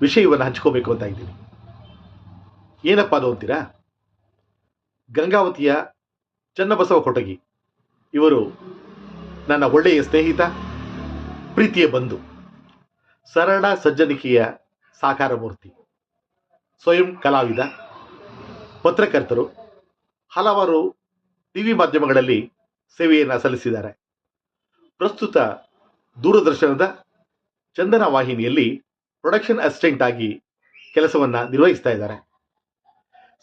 ವಿಷಯವನ್ನು ಹಂಚ್ಕೋಬೇಕು ಅಂತ ಇದ್ದೀನಿ. ಏನಪ್ಪ ಅದು ಅಂತೀರಾ? ಗಂಗಾವತಿಯ ಚನ್ನಬಸವ ಕೊಟಗಿ. ಇವರು ನನ್ನ ಒಳ್ಳೆಯ ಸ್ನೇಹಿತ, ಪ್ರೀತಿಯ ಬಂಧು, ಸರಳ ಸಜ್ಜನಿಕೆಯ ಸಾಕಾರ ಮೂರ್ತಿ ಸ್ವಯಂ ಕಲಾವಿದ, ಪತ್ರಕರ್ತರು, ಹಲವಾರು ಟಿ ವಿ ಮಾಧ್ಯಮಗಳಲ್ಲಿ ಸೇವೆಯನ್ನು ಸಲ್ಲಿಸಿದ್ದಾರೆ. ಪ್ರಸ್ತುತ ದೂರದರ್ಶನದ ಚಂದನ ವಾಹಿನಿಯಲ್ಲಿ ಪ್ರೊಡಕ್ಷನ್ ಅಸಿಸ್ಟೆಂಟ್ ಆಗಿ ಕೆಲಸವನ್ನು ನಿರ್ವಹಿಸ್ತಾ ಇದ್ದಾರೆ.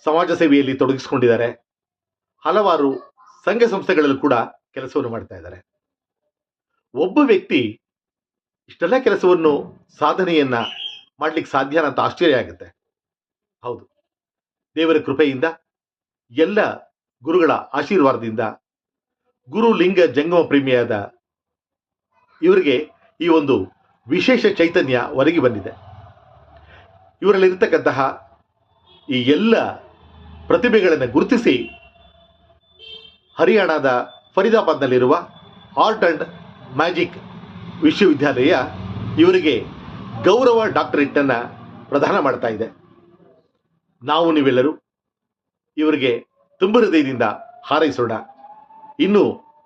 ಸಮಾಜ ಸೇವೆಯಲ್ಲಿ ತೊಡಗಿಸಿಕೊಂಡಿದ್ದಾರೆ. ಹಲವಾರು ಸಂಘ ಸಂಸ್ಥೆಗಳಲ್ಲೂ ಕೂಡ ಕೆಲಸವನ್ನು ಮಾಡ್ತಾ ಇದ್ದಾರೆ. ಒಬ್ಬ ವ್ಯಕ್ತಿ ಇಷ್ಟೆಲ್ಲ ಕೆಲಸವನ್ನು ಸಾಧನೆಯನ್ನ ಮಾಡ್ಲಿಕ್ಕೆ ಸಾಧ್ಯ ಅಂತ ಆಶ್ಚರ್ಯ ಆಗುತ್ತೆ. ಹೌದು. ದೇವರ ಕೃಪೆಯಿಂದ, ಎಲ್ಲ ಗುರುಗಳ ಆಶೀರ್ವಾದದಿಂದ ಗುರು ಲಿಂಗ ಜಂಗಮ ಪ್ರೇಮಿಯಾದ ಇವರಿಗೆ ಈ ಒಂದು ವಿಶೇಷ ಚೈತನ್ಯ ಒದಗಿ ಬಂದಿದೆ. ಇವರಲ್ಲಿರ್ತಕ್ಕಂತಹ ಈ ಎಲ್ಲ ಪ್ರತಿಭೆಗಳನ್ನು ಗುರುತಿಸಿ ಹರಿಯಾಣದ ಫರೀದಾಬಾದ್ನಲ್ಲಿರುವ ಆರ್ಟ್ ಆ್ಯಂಡ್ ಮ್ಯಾಜಿಕ್ ವಿಶ್ವವಿದ್ಯಾಲಯ ಇವರಿಗೆ ಗೌರವ ಡಾಕ್ಟರೇಟನ್ನು ಪ್ರದಾನ ಮಾಡ್ತಾ ಇದೆ. ನಾವು ನೀವೆಲ್ಲರೂ ಇವರಿಗೆ ತುಂಬ ಹೃದಯದಿಂದ ಹಾರೈಸೋಣ. ಇನ್ನೂ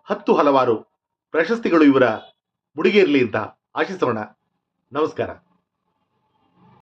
ಹತ್ತು ಹಲವಾರು ಪ್ರಶಸ್ತಿಗಳು ಇವರ ಮುಡಿಗೇರಲಿ ಅಂತ ಆಶಿಸೋಣ. ನಮಸ್ಕಾರ.